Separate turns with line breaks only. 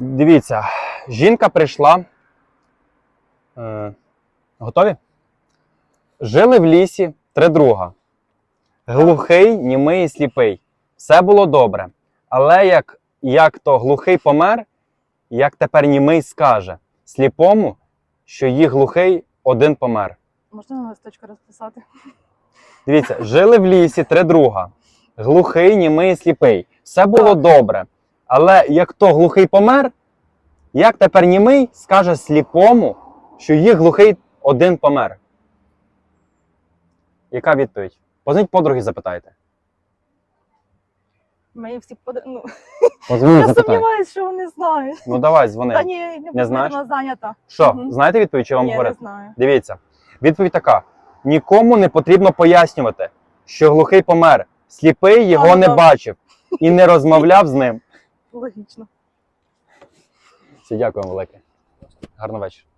Дивіться, жінка прийшла. Е, готові? Жили в лісі три друга. Глухий, німий і сліпий. Все було добре. Але як, як то глухий помер, як тепер німий скаже сліпому, що їх глухий один помер.
Можна на листочку розписати?
Дивіться, жили в лісі три друга. Глухий, німий і сліпий. Все було добре. Але як то глухий помер, як тепер німий скаже сліпому, що їх глухий один помер? Яка відповідь? Позвоніть подруги, запитайте.
Мої всі под... ну,
Позвоніть,
Я
запитайте.
сумніваюся, що вони знають.
Ну давай,
Та
дзвони.
ні, не,
Не знаєш?
вона зайнята.
Що,
Мгм.
знаєте відповідь, чи я вам
Ні, не знаю.
Дивіться, відповідь така: нікому не потрібно пояснювати, що глухий помер, сліпий його не
добре.
бачив і не розмовляв з ним.
Логічно.
Все, дякуємо велике. Гарного вечора.